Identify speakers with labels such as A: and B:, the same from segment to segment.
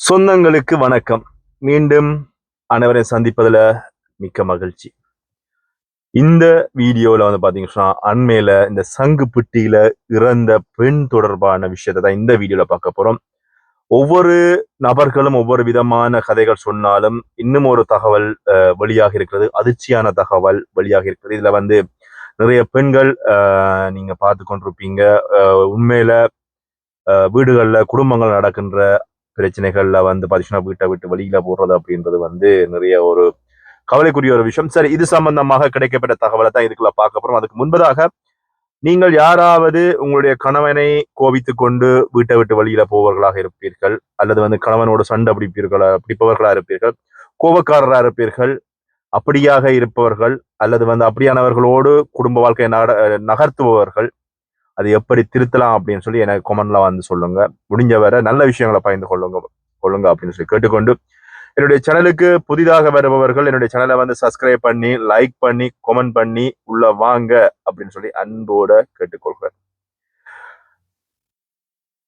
A: சொந்தங்களுக்கு வணக்கம். மீண்டும் அனைவரையும் சந்திப்பதுல மிக்க மகிழ்ச்சி. இந்த வீடியோவில் வந்து பாத்தீங்கன்னா அண்மையில இந்த சங்கு பிட்டியில இறந்த பெண் தொடர்பான விஷயத்தை தான் இந்த வீடியோவில் பார்க்க போறோம் ஒவ்வொரு நபர்களும் ஒவ்வொரு விதமான கதைகள் சொன்னாலும் இன்னும் ஒரு தகவல் அஹ், வெளியாக இருக்கிறது. அதிர்ச்சியான தகவல் வெளியாக இருக்கிறது. இதுல வந்து நிறைய பெண்கள் நீங்கள் நீங்க பார்த்து கொண்டிருப்பீங்க. அஹ், உண்மையில அஹ், குடும்பங்கள் நடக்கின்ற பிரச்சனைகள்ல வந்து பாத்தீங்கன்னா வீட்டை விட்டு வெளியில போடுறது அப்படின்றது வந்து நிறைய ஒரு கவலைக்குரிய ஒரு விஷயம். சரி இது சம்பந்தமாக கிடைக்கப்பட்ட தகவலை தான் இதுக்குள்ள பார்க்க போறோம். அதுக்கு முன்பதாக நீங்கள் யாராவது உங்களுடைய கணவனை கோபித்து கொண்டு வீட்டை விட்டு வெளியில போவர்களாக இருப்பீர்கள் அல்லது வந்து கணவனோடு சண்டை பிடிப்பீர்களா பிடிப்பவர்களா இருப்பீர்கள் கோபக்காரராக இருப்பீர்கள் அப்படியாக இருப்பவர்கள் அல்லது வந்து அப்படியானவர்களோடு குடும்ப வாழ்க்கையை நட நகர்த்துபவர்கள் அது எப்படி திருத்தலாம் அப்படின்னு சொல்லி எனக்கு கொமெண்ட்ல வந்து சொல்லுங்க. முடிஞ்ச வரை நல்ல விஷயங்களை பகிர்ந்து கொள்ளுங்க கொள்ளுங்க அப்படின்னு சொல்லி கேட்டுக்கொண்டு என்னுடைய சேனலுக்கு புதிதாக வருபவர்கள் என்னுடைய சேனலை வந்து சப்ஸ்கிரைப் பண்ணி லைக் பண்ணி கொமெண்ட் பண்ணி உள்ள வாங்க அப்படின்னு சொல்லி அன்போட கேட்டுக்கொள்கிறேன்.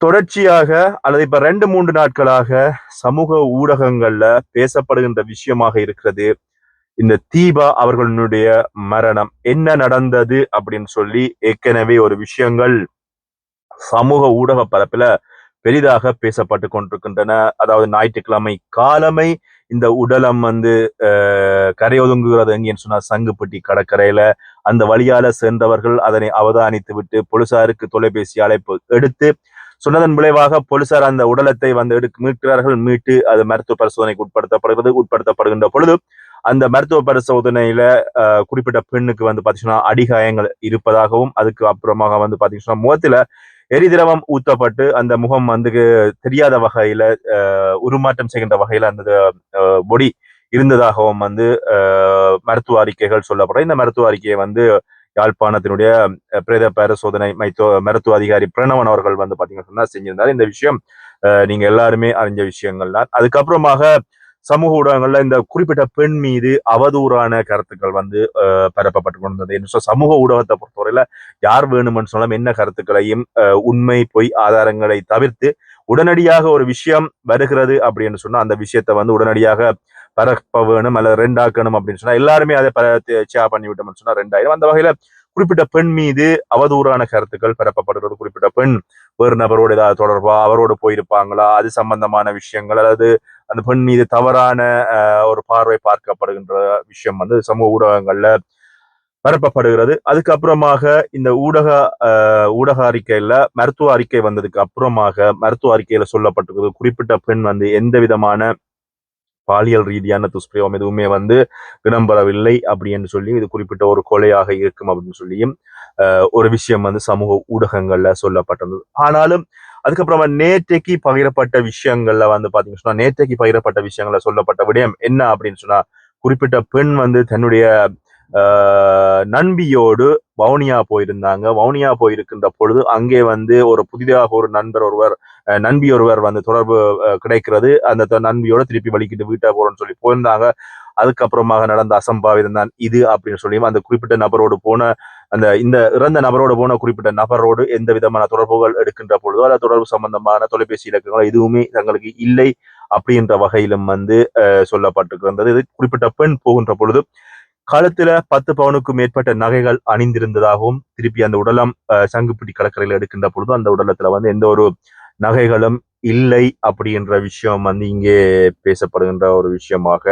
A: தொடர்ச்சியாக அல்லது இப்ப ரெண்டு மூன்று நாட்களாக சமூக ஊடகங்கள்ல பேசப்படுகின்ற விஷயமாக இருக்கிறது. இந்த தீபா அவர்களுடைய மரணம். என்ன நடந்தது அப்படின்னு சொல்லி ஏற்கனவே ஒரு விஷயங்கள் சமூக ஊடக பரப்பில் பெரிதாக பேசப்பட்டு கொண்டிருக்கின்றன. அதாவது ஞாயிற்றுக்கிழமை காலமை இந்த உடலம் வந்து கரையொதுங்குகிறது எங்கேன்னு சொன்னா சங்குப்பட்டி கடற்கரையில. அந்த வழியால சேர்ந்தவர்கள் அதனை அவதானித்து விட்டு போலீசாருக்கு தொலைபேசி அழைப்பு எடுத்து சொன்னதன் விளைவாக போலீசார் அந்த உடலத்தை வந்து எடுக்க மீட்கிறார்கள் மீட்டு அது மருத்துவ பரிசோதனைக்கு உட்படுத்தப்படுகிறது. உட்படுத்தப்படுகின்ற பொழுது அந்த மருத்துவ பரிசோதனையில குறிப்பிட்ட பெண்ணுக்கு வந்து பாத்தீங்கன்னா அடிகாயங்கள் இருப்பதாகவும் அதுக்கு அப்புறமாக வந்து பாத்தீங்கன்னா முகத்துல எரிதிரவம் ஊத்தப்பட்டு அந்த முகம் வந்து தெரியாத வகையில உருமாற்றம் செய்கின்ற வகையில அந்த பொடி இருந்ததாகவும் வந்து மருத்துவ அறிக்கைகள் சொல்லப்படும். இந்த மருத்துவ அறிக்கையை வந்து யாழ்ப்பாணத்தினுடைய பிரேத பரிசோதனை மைத்துவ மருத்துவ அதிகாரி பிரணவன் அவர்கள் வந்து பாத்தீங்கன்னா செஞ்சிருந்தார். இந்த விஷயம் நீங்க எல்லாருமே அறிஞ்ச விஷயங்கள் தான் அதுக்கப்புறமாக சமூக ஊடகங்கள்ல இந்த குறிப்பிட்ட பெண் மீது அவதூறான கருத்துக்கள் வந்து பரப்பப்பட்டு கொண்டிருந்தது. என்று சமூக ஊடகத்தை பொறுத்தவரையில யார் வேணுமென்னு சொன்னாலும் என்ன கருத்துக்களையும் அஹ், உண்மை பொய் ஆதாரங்களை தவிர்த்து உடனடியாக ஒரு விஷயம் வருகிறது அப்படின்னு சொன்னா அந்த விஷயத்தை வந்து உடனடியாக பரப்ப வேணும் அல்லது ரெண்டாக்கணும் அப்படின்னு சொன்னா எல்லாருமே அதை ஷேர் பண்ணி விட்டோம்னு சொன்னா ரெண்டாயிரம். அந்த வகையில குறிப்பிட்ட பெண் மீது அவதூறான கருத்துக்கள் பரப்பப்படுகிறது. குறிப்பிட்ட பெண் வேறு நபரோடு ஏதாவது தொடர்பா அவரோடு போயிருப்பாங்களா அது சம்பந்தமான விஷயங்கள் அல்லது அந்த பெண் மீது தவறான ஒரு பார்வை பார்க்கப்படுகின்ற விஷயம் வந்து சமூக ஊடகங்கள்ல பரப்பப்படுகிறது. அதுக்கப்புறமாக இந்த ஊடக ஊடக அறிக்கையில மருத்துவ அறிக்கை வந்ததுக்கு அப்புறமாக மருத்துவ அறிக்கையில சொல்லப்பட்டிருக்கிறது குறிப்பிட்ட பெண் வந்து எந்த விதமான பாலியல் ரீதியான துஷ்பிரயோகம் எதுவுமே வந்து இடம்பெறவில்லை அப்படின்னு சொல்லி இது குறிப்பிட்ட ஒரு கொலையாக இருக்கும் அப்படின்னு சொல்லியும் ஒரு விஷயம் வந்து சமூக ஊடகங்கள்ல சொல்லப்பட்டிருந்தது. ஆனாலும் அதுக்கப்புறமா நேற்றைக்கு பகிரப்பட்ட விஷயங்கள்ல வந்து பாத்தீங்கன்னா சொன்னா, நேற்றைக்கு பகிரப்பட்ட விஷயங்கள்ல சொல்லப்பட்ட விடயம் என்ன அப்படின்னு சொன்னா குறிப்பிட்ட பெண் வந்து தன்னுடைய நண்பியோடு வவுனியா போயிருந்தாங்க. வவுனியா போயிருக்கின்ற பொழுது அங்கே வந்து ஒரு புதிதாக ஒரு நண்பர் ஒருவர் நண்பி ஒருவர் வந்து தொடர்பு கிடைக்கிறது. அந்த நண்பியோட திருப்பி வலிக்கிட்டு வீட்டை போறோம்னு சொல்லி போயிருந்தாங்க. அதுக்கப்புறமாக நடந்த அசம்பாவிதம் தான் இது அப்படின்னு சொல்லியும் அந்த குறிப்பிட்ட நபரோடு போன அந்த இந்த இறந்த நபரோடு போன குறிப்பிட்ட நபரோடு எந்த விதமான தொடர்புகள் எடுக்கின்ற பொழுதோ அல்ல தொடர்பு சம்பந்தமான தொலைபேசி இலக்கங்களோ எதுவுமே தங்களுக்கு இல்லை அப்படின்ற வகையிலும் வந்து சொல்லப்பட்டிருக்கின்றது. இது குறிப்பிட்ட பெண் போகின்ற பொழுது கழுத்துல பத்து பவுனுக்கும் மேற்பட்ட நகைகள் அணிந்திருந்ததாகவும் திருப்பி அந்த உடலம் அஹ், சங்குப்பிடி கடற்கரையில் எடுக்கின்ற பொழுதும் அந்த உடலத்துல வந்து எந்த ஒரு நகைகளும் இல்லை அப்படின்ற விஷயம் வந்து இங்கே பேசப்படுகின்ற ஒரு விஷயமாக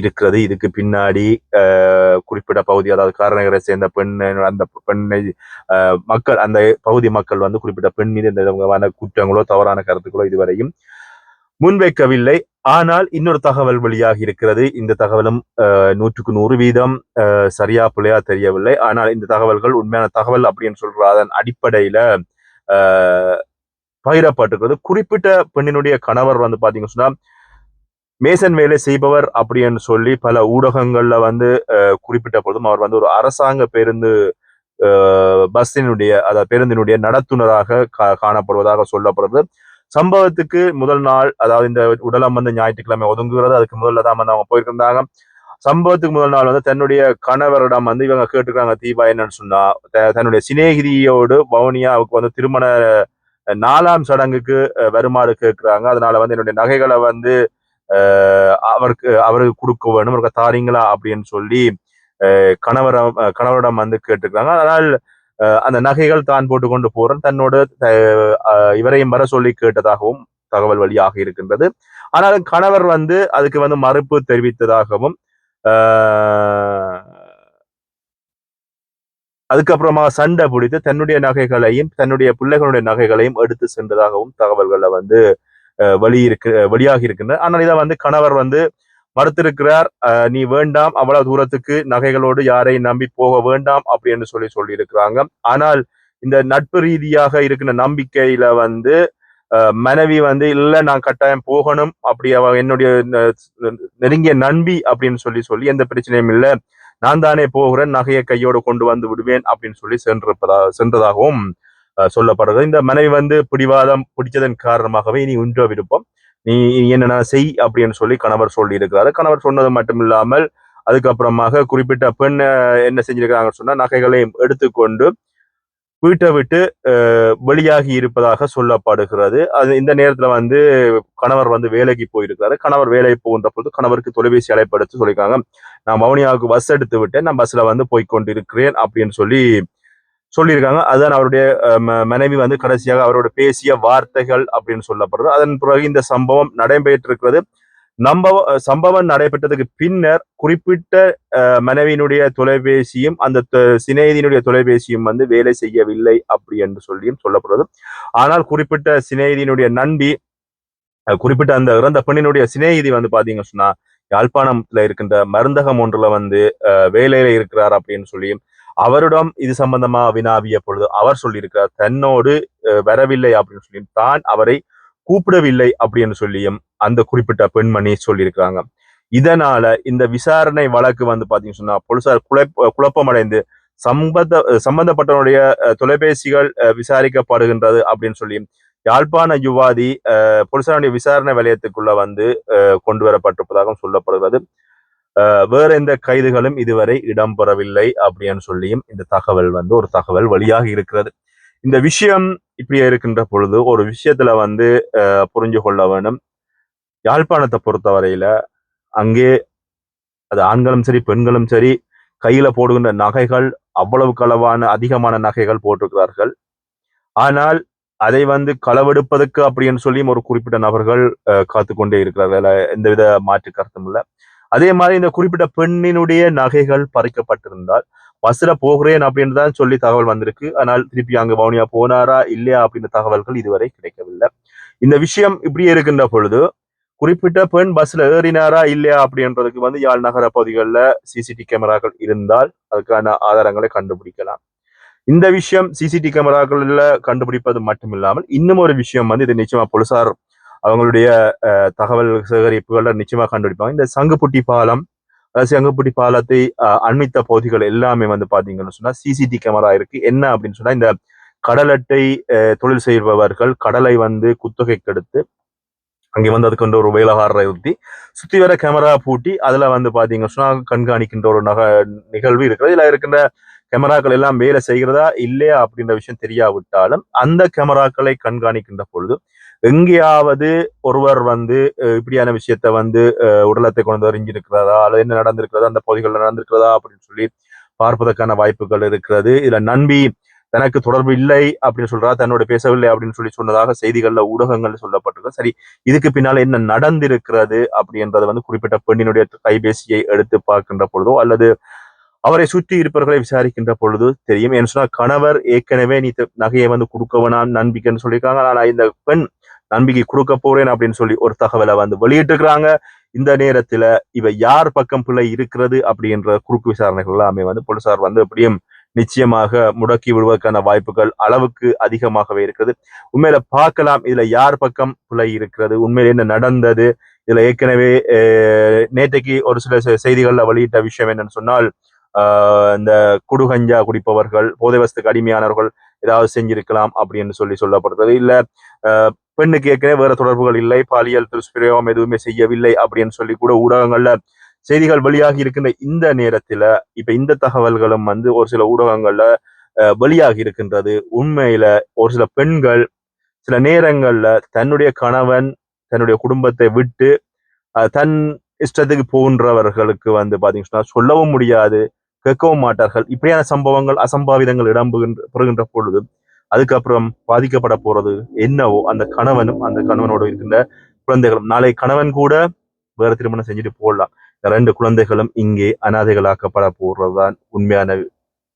A: இருக்கிறது. இதுக்கு பின்னாடி குறிப்பிட்ட பகுதி அதாவது காரநகரை சேர்ந்த பெண் அந்த பெண்ணை மக்கள் அந்த பகுதி மக்கள் வந்து குறிப்பிட்ட பெண் மீது எந்த விதமான குற்றங்களோ தவறான கருத்துக்களோ இதுவரையும் முன்வைக்கவில்லை. ஆனால் இன்னொரு தகவல் வழியாக இருக்கிறது. இந்த தகவலும் நூற்றுக்கு நூறு வீதம் சரியா பிள்ளையா தெரியவில்லை. ஆனால் இந்த தகவல்கள் உண்மையான தகவல் அப்படின்னு சொல்ற அதன் அடிப்படையில பகிரப்பட்டிருக்கிறது. குறிப்பிட்ட பெண்ணினுடைய கணவர் வந்து பாத்தீங்க சொன்னா மேசன் வேலை செய்பவர் அப்படின்னு சொல்லி பல ஊடகங்கள்ல வந்து குறிப்பிட்ட பொழுதும் அவர் வந்து ஒரு அரசாங்க பேருந்து பஸ்ஸினுடைய அதாவது பேருந்தினுடைய நடத்துனராக கா- காணப்படுவதாக சொல்லப்படுறது சம்பவத்துக்கு முதல் நாள் அதாவது இந்த உடலம் வந்து ஞாயிற்றுக்கிழமை ஒதுங்குகிறது. அதுக்கு முதல்ல தான் வந்து அவங்க போயிருந்தாங்க சம்பவத்துக்கு முதல் நாள் வந்து தன்னுடைய கணவரிடம் வந்து இவங்க கேட்டுக்கிறாங்க தீபா என்னன்னு சொன்னா த- தன்னுடைய சிநேகிதியோடு வவுனியாவுக்கு வந்து திருமண நாலாம் சடங்குக்கு வருமாறு கேட்கிறாங்க. அதனால வந்து என்னுடைய நகைகளை வந்து அவருக்கு அவருக்கு கொடுக்க வேணும் அவருக்கு தாரீங்களா அப்படின்னு சொல்லி கணவரம் கணவரிடம் வந்து கேட்டுக்கிறாங்க. அதனால் அந்த நகைகள் தான் போட்டு கொண்டு போறேன். தன்னோட இவரையும் வர சொல்லி கேட்டதாகவும் தகவல் வழியாக இருக்கின்றது. ஆனாலும் கணவர் வந்து அதுக்கு வந்து மறுப்பு தெரிவித்ததாகவும் அதுக்கப்புறமா சண்டை பிடித்து தன்னுடைய நகைகளையும் தன்னுடைய பிள்ளைகளுடைய நகைகளையும் எடுத்து சென்றதாகவும் தகவல்களை வந்து வழி இருக்கு வழியாக இருக்கின்றன ஆனால் இதை வந்து கணவர் வந்து மறுத்திருக்கிறார் நீ வேண்டாம் அவ்வளவு தூரத்துக்கு நகைகளோடு யாரையும் நம்பி போக வேண்டாம் அப்படின்னு சொல்லி சொல்லியிருக்கிறாங்க. ஆனால் இந்த நட்பு ரீதியாக இருக்கிற நம்பிக்கையில வந்து மனைவி வந்து இல்ல நான் கட்டாயம் போகணும் அப்படி அவ என்னுடைய நெருங்கிய நண்பி அப்படின்னு சொல்லி சொல்லி எந்த பிரச்சனையும் இல்லை நான் தானே போகிறேன் நகையை கையோடு கொண்டு வந்து விடுவேன் அப்படின்னு சொல்லி சென்றிருப்பதா சென்றதாகவும் சொல்லப்படுறது சொல்லப்படுகிறது. இந்த மனைவி வந்து பிடிவாதம் பிடிச்சதன் காரணமாகவே நீ உன்ற விருப்பம். நீ என்னென்ன செய் அப்படின்னு சொல்லி கணவர் சொல்லி இருக்கிறாரு கணவர் சொன்னது மட்டும் இல்லாமல் அதுக்கப்புறமாக குறிப்பிட்ட பெண் என்ன செஞ்சிருக்கிறாங்கன்னு சொன்னா நகைகளையும் எடுத்துக்கொண்டு வீட்டை விட்டு வெளியாகி இருப்பதாக சொல்லப்படுகிறது. அது இந்த நேரத்துல வந்து கணவர் வந்து வேலைக்கு போயிருக்காரு கணவர் வேலைக்கு போகின்ற பொழுது கணவருக்கு தொலைபேசி அழைப்படுத்து சொல்லியிருக்காங்க. நான் மவுனியாவுக்கு பஸ் எடுத்து விட்டேன். நான் பஸ்ல வந்து போய்கொண்டிருக்கிறேன் அப்படின்னு சொல்லி சொல்லியிருக்காங்க. அதுதான் அவருடைய மனைவி வந்து கடைசியாக அவரோட பேசிய வார்த்தைகள் அப்படின்னு சொல்லப்படுறது அதன் பிறகு இந்த சம்பவம் நடைபெற்றிருக்கிறது. நம்பவ சம்பவம் நடைபெற்றதுக்கு பின்னர் குறிப்பிட்ட அஹ், மனைவியினுடைய தொலைபேசியும் அந்த சிநேகிதியினுடைய தொலைபேசியும் வந்து வேலை செய்யவில்லை அப்படி என்று சொல்லியும் சொல்லப்படுறது ஆனால் குறிப்பிட்ட சிநேகிதியினுடைய நண்பி அஹ், குறிப்பிட்ட அந்த இறந்த பெண்ணினுடைய சிநேகிதி வந்து பாத்தீங்க சொன்னா யாழ்ப்பாணத்துல இருக்கின்ற மருந்தகம் ஒன்றுல வந்து வேலையில இருக்கிறார் அப்படின்னு சொல்லியும் அவரிடம் இது சம்பந்தமா வினாவிய பொழுது அவர் சொல்லியிருக்கிறார் தன்னோடு அஹ், வரவில்லை அப்படின்னு சொல்லி தான் அவரை கூப்பிடவில்லை அப்படின்னு சொல்லியும் அந்த குறிப்பிட்ட பெண்மணி சொல்லியிருக்கிறாங்க. இதனால இந்த விசாரணை வழக்கு வந்து பாத்தீங்கன்னு சொன்னா போலீசார் குழப்ப குழப்பமடைந்து சம்பந்த சம்பந்தப்பட்டவருடைய தொலைபேசிகள் அஹ், விசாரிக்கப்படுகின்றது அப்படின்னு சொல்லி யாழ்ப்பாண யுவாதி போலீசாருடைய விசாரணை வலயத்துக்குள்ள வந்து கொண்டு வரப்பட்டிருப்பதாகவும் சொல்லப்படுகிறது. வேற எந்த கைதுகளும் இதுவரை இடம்பெறவில்லை அப்படின்னு சொல்லியும் இந்த தகவல் வந்து ஒரு தகவல் வழியாக இருக்கிறது. இந்த விஷயம் இப்படியே இருக்கின்ற பொழுது ஒரு விஷயத்துல வந்து புரிஞ்சு கொள்ள வேணும். யாழ்ப்பாணத்தை பொறுத்தவரையில அங்கே அது ஆண்களும் சரி பெண்களும் சரி கையில போடுகின்ற நகைகள் அவ்வளவு களவான அதிகமான நகைகள் போட்டிருக்கிறார்கள். ஆனால் அதை வந்து களவெடுப்பதற்கு அப்படின்னு சொல்லியும் ஒரு குறிப்பிட்ட நபர்கள் அஹ், காத்துக்கொண்டே இருக்கிறார்கள். எந்தவித மாற்று கருத்தும் இல்லை. அதே மாதிரி இந்த குறிப்பிட்ட பெண்ணினுடைய நகைகள் பறிக்கப்பட்டிருந்தால் பஸ்ல போகிறேன் அப்படின்னு தான் சொல்லி தகவல் வந்திருக்கு. ஆனால் திருப்பி அங்க வவுனியா போனாரா இல்லையா அப்படின்ற தகவல்கள் இதுவரை கிடைக்கவில்லை. இந்த விஷயம் இப்படியே இருக்கின்ற பொழுது குறிப்பிட்ட பெண் பஸ்ல ஏறினாரா இல்லையா அப்படின்றதுக்கு வந்து யாழ் நகர பகுதிகளில் சிசிடி கேமராக்கள் இருந்தால் அதுக்கான ஆதாரங்களை கண்டுபிடிக்கலாம். இந்த விஷயம் சிசிடி கேமராக்கள்ல கண்டுபிடிப்பது மட்டும் இல்லாமல் இன்னும் ஒரு விஷயம் வந்து இது நிச்சயமா போலீசார் அவங்களுடைய அஹ், தகவல் சேகரிப்புகளை நிச்சயமா கண்டுபிடிப்பாங்க. இந்த சங்குப்புட்டி பாலம் அதாவது சங்குப்புட்டி பாலத்தை அண்மித்த பகுதிகள் எல்லாமே வந்து பாத்தீங்கன்னு சொன்னா சிசிடி கேமரா இருக்கு. என்ன அப்படின்னு சொன்னா இந்த கடல் அட்டை தொழில் செய்பவர்கள் கடலை வந்து குத்தகைக்கு எடுத்து அங்கே வந்து அதுக்கு ஒரு வேலகாரரை ஊற்றி சுத்தி வர கேமரா பூட்டி அதுல வந்து பார்த்தீங்க சொன்னா கண்காணிக்கின்ற ஒரு நக நிகழ்வு இருக்கிறது. இதுல இருக்கின்ற கேமராக்கள் எல்லாம் வேலை செய்கிறதா இல்லையா அப்படின்ற விஷயம் தெரியாவிட்டாலும் அந்த கேமராக்களை கண்காணிக்கின்ற பொழுது எங்கேயாவது ஒருவர் வந்து இப்படியான விஷயத்த வந்து அஹ், உடலத்தை கொண்டு அறிஞ்சிருக்கிறதா? அல்லது என்ன நடந்திருக்கிறதா? அந்த பகுதிகளில் நடந்திருக்கிறதா? அப்படின்னு சொல்லி பார்ப்பதற்கான வாய்ப்புகள் இருக்கிறது. இதுல நண்பி தனக்கு தொடர்பு இல்லை அப்படின்னு சொல்றா தன்னோட பேசவில்லை அப்படின்னு சொல்லி சொன்னதாக செய்திகள்ல ஊடகங்கள்ல சொல்லப்பட்டிருக்கு. சரி இதுக்கு பின்னால என்ன நடந்திருக்கிறது அப்படின்றது வந்து குறிப்பிட்ட பெண்ணினுடைய கைபேசியை எடுத்து பார்க்கின்ற பொழுதோ அல்லது அவரை சுற்றி இருப்பவர்களை விசாரிக்கின்ற பொழுது தெரியும். ஏன்னு சொன்னா கணவர் ஏற்கனவே நீ நகையை வந்து கொடுக்க வேணாம் நம்பிக்கைன்னு சொல்லியிருக்காங்க. ஆனா இந்த பெண் நம்பிக்கை கொடுக்க போறேன் அப்படின்னு சொல்லி ஒரு தகவலை வந்து வெளியிட்டுக்கிறாங்க இந்த நேரத்துல இவ யார் பக்கம் பிள்ளை இருக்கிறது அப்படின்ற குறுக்கு விசாரணைகள் எல்லாமே வந்து போலீசார் வந்து எப்படியும் நிச்சயமாக முடக்கி விடுவதற்கான வாய்ப்புகள் அளவுக்கு அதிகமாகவே இருக்குது உண்மையில பார்க்கலாம் இதுல யார் பக்கம் பிள்ளை இருக்கிறது உண்மையில என்ன நடந்தது இதுல ஏற்கனவே நேற்றைக்கு ஒரு சில செய்திகள்ல வெளியிட்ட விஷயம் என்னன்னு சொன்னால் ஆஹ், இந்த குடுகஞ்சா குடிப்பவர்கள் போதை வசத்துக்கு அடிமையானவர்கள் ஏதாவது செஞ்சிருக்கலாம் அப்படின்னு சொல்லி சொல்லப்படுறது இல்ல பெண்ணுக்கு ஏற்கனவே வேற தொடர்புகள் இல்லை பாலியல் துஷ்பிரயோகம் எதுவுமே செய்யவில்லை அப்படின்னு சொல்லி கூட ஊடகங்கள்ல செய்திகள் வெளியாகி இருக்கின்ற இந்த நேரத்துல இப்ப இந்த தகவல்களும் வந்து ஒரு சில ஊடகங்கள்ல அஹ், வெளியாகி இருக்கின்றது. உண்மையில ஒரு சில பெண்கள் சில நேரங்கள்ல தன்னுடைய கணவன் தன்னுடைய குடும்பத்தை விட்டு தன் இஷ்டத்துக்கு போன்றவர்களுக்கு வந்து பாத்தீங்கன்னா சொல்லவும் முடியாது கேட்கவும் மாட்டார்கள். இப்படியான சம்பவங்கள் அசம்பாவிதங்கள் இடம்பெறுகின்ற பெறுகின்ற பொழுது அதுக்கப்புறம் பாதிக்கப்பட போறது என்னவோ அந்த கணவனும் அந்த கணவனோட இருக்கின்ற குழந்தைகளும். நாளை கணவன் கூட வேற திருமணம் செஞ்சுட்டு போடலாம் ரெண்டு குழந்தைகளும் இங்கே அனாதைகளாக்கப்பட போறதுதான் உண்மையான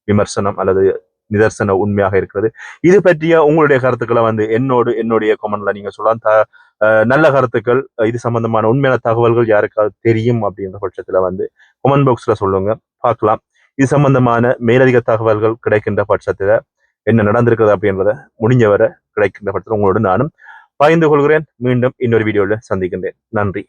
A: விமர்சனம் அல்லது நிதர்சன உண்மையாக இருக்கிறது. இது பற்றிய உங்களுடைய கருத்துக்களை வந்து என்னோடு என்னுடைய கமெண்ட்ல நீங்க சொல்லலாம். த- அஹ் நல்ல கருத்துக்கள் இது சம்பந்தமான உண்மையான தகவல்கள் யாருக்காவது தெரியும் அப்படின்ற பட்சத்துல வந்து கமெண்ட் பாக்ஸ்ல சொல்லுங்க. பார்க்கலாம். இது சம்பந்தமான மேலதிக தகவல்கள் கிடைக்கின்ற பட்சத்துல என்ன நடந்திருக்கிறது அப்படின்றத முடிஞ்சவரை கிடைக்கின்ற பட்சத்தில் உங்களோடு நானும் பகிர்ந்து கொள்கிறேன். மீண்டும் இன்னொரு வீடியோவில் சந்திக்கின்றேன். நன்றி.